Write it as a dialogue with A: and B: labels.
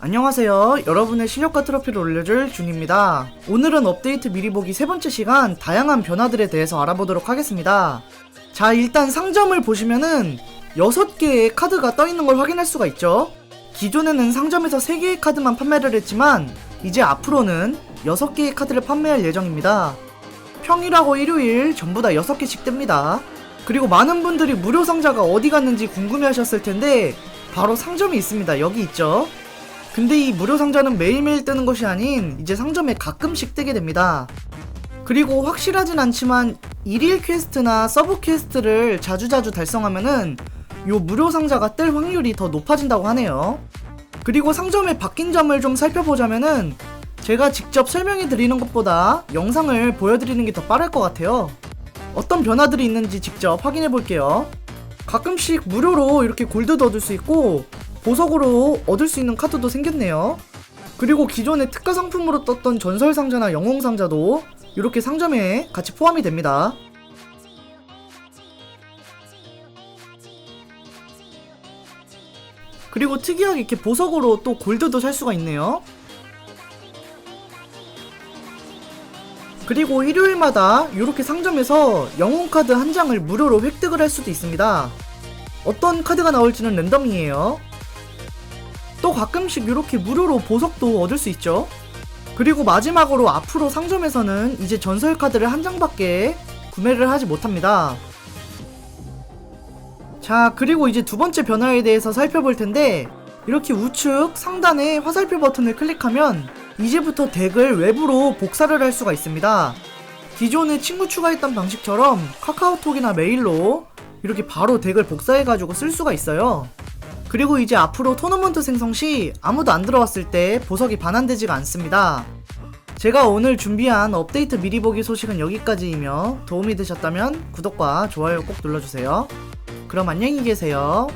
A: 안녕하세요. 여러분의 실력과 트로피를 올려줄 준입니다. 오늘은 업데이트 미리 보기 세 번째 시간 다양한 변화들에 대해서 알아보도록 하겠습니다. 자, 일단 상점을 보시면은 6개의 카드가 떠 있는 걸 확인할 수가 있죠. 기존에는 상점에서 3개의 카드만 판매를 했지만 이제 앞으로는 6개의 카드를 판매할 예정입니다. 평일하고 일요일 전부 다 6개씩 뜹니다. 그리고 많은 분들이 무료 상자가 어디 갔는지 궁금해 하셨을 텐데 바로 상점이 있습니다. 여기 있죠. 근데 이 무료 상자는 매일매일 뜨는 것이 아닌 이제 상점에 가끔씩 뜨게 됩니다. 그리고 확실하진 않지만 일일 퀘스트나 서브 퀘스트를 자주자주 달성하면은 요 무료 상자가 뜰 확률이 더 높아진다고 하네요. 그리고 상점의 바뀐 점을 좀 살펴보자면은 제가 직접 설명해 드리는 것보다 영상을 보여드리는 게 더 빠를 것 같아요. 어떤 변화들이 있는지 직접 확인해 볼게요. 가끔씩 무료로 이렇게 골드도 얻을 수 있고 보석으로 얻을 수 있는 카드도 생겼네요. 그리고 기존의 특가 상품으로 떴던 전설 상자나 영웅 상자도 이렇게 상점에 같이 포함이 됩니다. 그리고 특이하게 이렇게 보석으로 또 골드도 살 수가 있네요. 그리고 일요일마다 이렇게 상점에서 영웅 카드 한 장을 무료로 획득을 할 수도 있습니다. 어떤 카드가 나올지는 랜덤이에요. 또 가끔씩 이렇게 무료로 보석도 얻을 수 있죠. 그리고 마지막으로 앞으로 상점에서는 이제 전설 카드를 한 장밖에 구매를 하지 못합니다. 자, 그리고 이제 두 번째 변화에 대해서 살펴볼 텐데, 이렇게 우측 상단에 화살표 버튼을 클릭하면 이제부터 덱을 외부로 복사를 할 수가 있습니다. 기존에 친구 추가했던 방식처럼 카카오톡이나 메일로 이렇게 바로 덱을 복사해가지고 쓸 수가 있어요. 그리고 이제 앞으로 토너먼트 생성 시 아무도 안 들어왔을 때 보석이 반환되지가 않습니다. 제가 오늘 준비한 업데이트 미리 보기 소식은 여기까지이며 도움이 되셨다면 구독과 좋아요 꼭 눌러주세요. 그럼 안녕히 계세요.